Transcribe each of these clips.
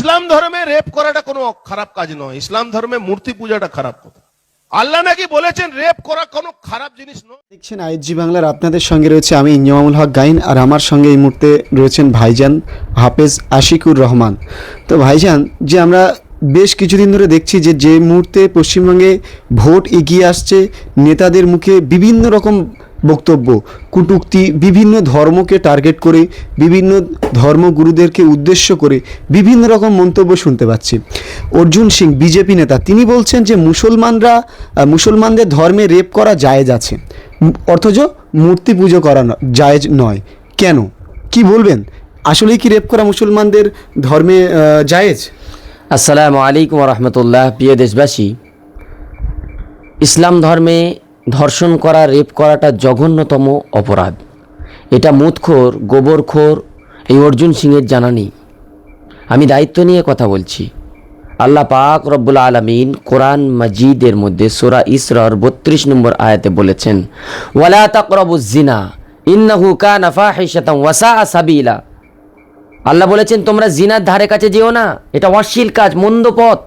ইসলাম ধর্মে রেপ করাটা কোনো খারাপ কাজ নয়। ইসলাম ধর্মে মূর্তি পূজাটা খারাপ কথা। আল্লাহ নাকি বলেছেন রেপ করা কোনো খারাপ জিনিস নয়। দেখছেন আইএসজি বাংলার আপনাদের সঙ্গে রয়েছে আমি ইঞ্জামামুল হক গাইন আর আমার সঙ্গে এই মুহূর্তে রয়েছেন ভাইজান হাফেজ আশিকুর রহমান। তো ভাইজান, যে আমরা বেশ কিছুদিন ধরে দেখছি যে যে মুহূর্তে পশ্চিমবঙ্গে ভোট এগিয়ে আসছে, নেতাদের মুখে বিভিন্ন রকম বক্তব্য। কুটুক্তি বিভিন্ন ধর্মকে টার্গেট করে, বিভিন্ন ধর্মগুরুদেরকে উদ্দেশ্য করে বিভিন্ন রকম মন্তব্য শুনতে পাচ্ছি। অর্জুন সিং, বিজেপি নেতা, তিনি বলছেন যে মুসলমানরা মুসলমানদের ধর্মে রেপ করা জায়েজ আছে। অথচ মূর্তি পুজো করা জায়েজ নয়। কেন? কি বলবেন? আসলেই কি রেপ করা মুসলমানদের ধর্মে জায়েজ? আসসালামু আলাইকুম রহমতুল্লাহ। প্রিয় দেশবাসী, ইসলাম ধর্মে ধর্ষণ করা, রেপ করাটা জঘন্যতম অপরাধ। এটা মুতখোর গোবরখোর, এই অর্জুন সিংয়ের জানা নেই। আমি দায়িত্ব নিয়ে কথা বলছি। আল্লাহ পাক রব্বুল আলমিন কোরআন মাজিদের মধ্যে সোরা ইসরার বত্রিশ নম্বর আয়াতে বলেছেন, ওয়ালা তাকরাবুজ জিনা ইন্নাহু কানা ফাহিশাতাম ওয়াসা সাবিলা। আল্লাহ বলেছেন, তোমরা জিনার ধারে কাছে যেও না, এটা অশ্লীল কাজ, মন্দ পথ।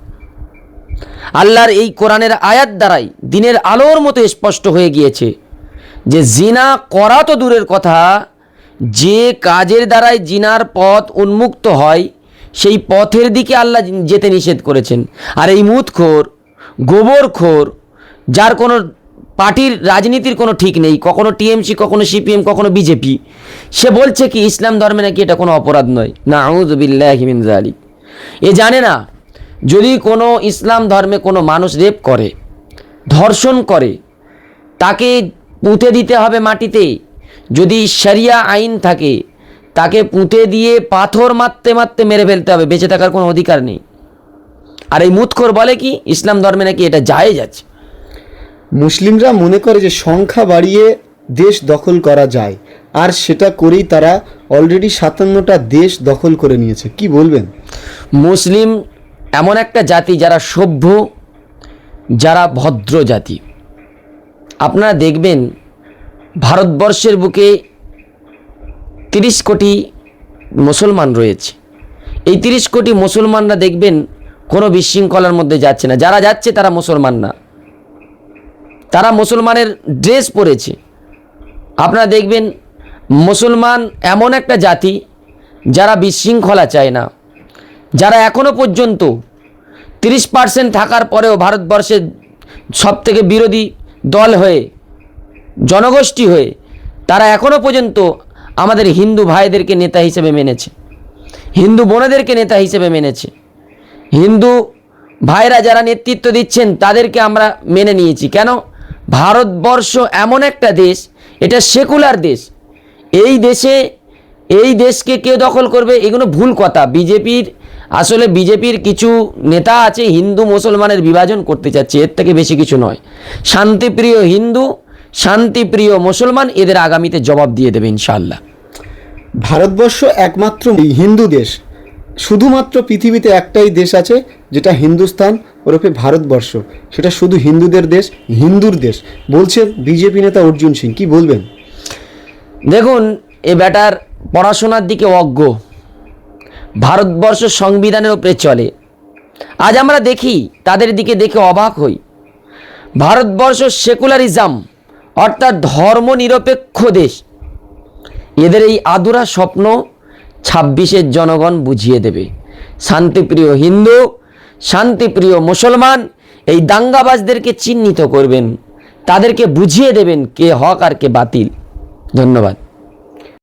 আল্লাহর এই কোরআনের আয়াত দ্বারাই দিনের আলোর মতো স্পষ্ট হয়ে গিয়েছে যে জিনা করা তো দূরের কথা, যে কাজের দ্বারাই জিনার পথ উন্মুক্ত হয়, সেই পথের দিকে আল্লাহ যেতে নিষেধ করেছেন। আর এই মুতখোর গোবরখোর, যার কোনো পার্টির রাজনীতির কোনো ঠিক নেই, কখনো টিএমসি, কখনো সিপিএম, কখনো বিজেপি, সে বলছে কি, ইসলাম ধর্মে নাকি এটা কোনো অপরাধ নয়। না আউজবিল্লাহিমিন জালিক এ জানে না যদি কোনো ইসলাম ধর্মে কোনো মানুষ রেপ করে ধর্ষণ করে তাকে পুঁতে দিতে হবে মাটিতে। যদি শরিয়া আইন থাকে তাকে পুঁতে দিয়ে পাথর মারতে মারতে মেরে ফেলতে হবে বেঁচে থাকার কোনো অধিকার নেই। আর এই মুতখোর বলে কি ইসলাম ধর্মে নাকি এটা জায়েজ আছে? মুসলিমরা মনে করে যে সংখ্যা বাড়িয়ে দেশ দখল করা যায় আর সেটা করেই তারা অলরেডি সাতান্নটা দেশ দখল করে নিয়েছে। কি বলবেন? মুসলিম এমন একটা জাতি যারা সভ্য, যারা ভদ্র জাতি। আপনারা দেখবেন ভারতবর্ষের বুকে তিরিশ কোটি মুসলমান রয়েছে। এই তিরিশ কোটি মুসলমানরা দেখবেন কোনো বিশৃঙ্খলার মধ্যে যাচ্ছে না। যারা যাচ্ছে তারা মুসলমান না। তারা মুসলমানের ড্রেস পরেছে। আপনারা দেখবেন মুসলমান এমন একটা জাতি যারা বিশৃঙ্খলা চায় না। যারা এখনও পর্যন্ত তিরিশ পার্সেন্ট থাকার পরেও ভারতবর্ষের সব থেকে বিরোধী দল হয়ে, জনগোষ্ঠী হয়ে, তারা এখনও পর্যন্ত আমাদের হিন্দু ভাইদেরকে নেতা হিসেবে মেনেছে। হিন্দু বোনেদেরকে নেতা হিসেবে মেনেছে। হিন্দু ভাইরা যারা নেতৃত্ব দিচ্ছেন, তাদেরকে আমরা মেনে নিয়েছি। কেন? ভারতবর্ষ এমন একটা দেশ, এটা সেকুলার দেশ। এই দেশে, এই দেশকে কে দখল করবে, এগুলো ভুল কথা। বিজেপির আসলে বিজেপির কিছু নেতা আছে হিন্দু মুসলমানের বিভাজন করতে চাচ্ছে এর থেকে বেশি কিছু নয়। শান্তিপ্রিয় হিন্দু শান্তিপ্রিয় মুসলমান এদের আগামীতে জবাব দিয়ে দেবে ইনশাআল্লাহ। ভারতবর্ষ একমাত্র হিন্দু দেশ। শুধুমাত্র পৃথিবীতে একটাই দেশ আছে যেটা হিন্দুস্তান ওরফে ভারতবর্ষ। সেটা শুধু হিন্দুদের দেশ হিন্দুর দেশ। বলছে বিজেপি নেতা অর্জুন সিং। কি বলবেন? দেখুন এ ব্যাটার পড়াশোনার দিকে অজ্ঞ। ভারতবর্ষ সংবিধানের উপরে চলে। আজ আমরা দেখি, তাদের দিকে দেখে অবাক হই। ভারতবর্ষ সেকুলারিজম, অর্থাৎ ধর্ম নিরপেক্ষ দেশ। এদের এই আদুরা স্বপ্ন ছাব্বিশের জনগণ বুঝিয়ে দেবে। শান্তিপ্রিয় হিন্দু, শান্তিপ্রিয় মুসলমান, এই দাঙ্গাবাজদেরকে চিহ্নিত করবেন। তাদেরকে বুঝিয়ে দেবেন কে হক আর কে বাতিল। ধন্যবাদ।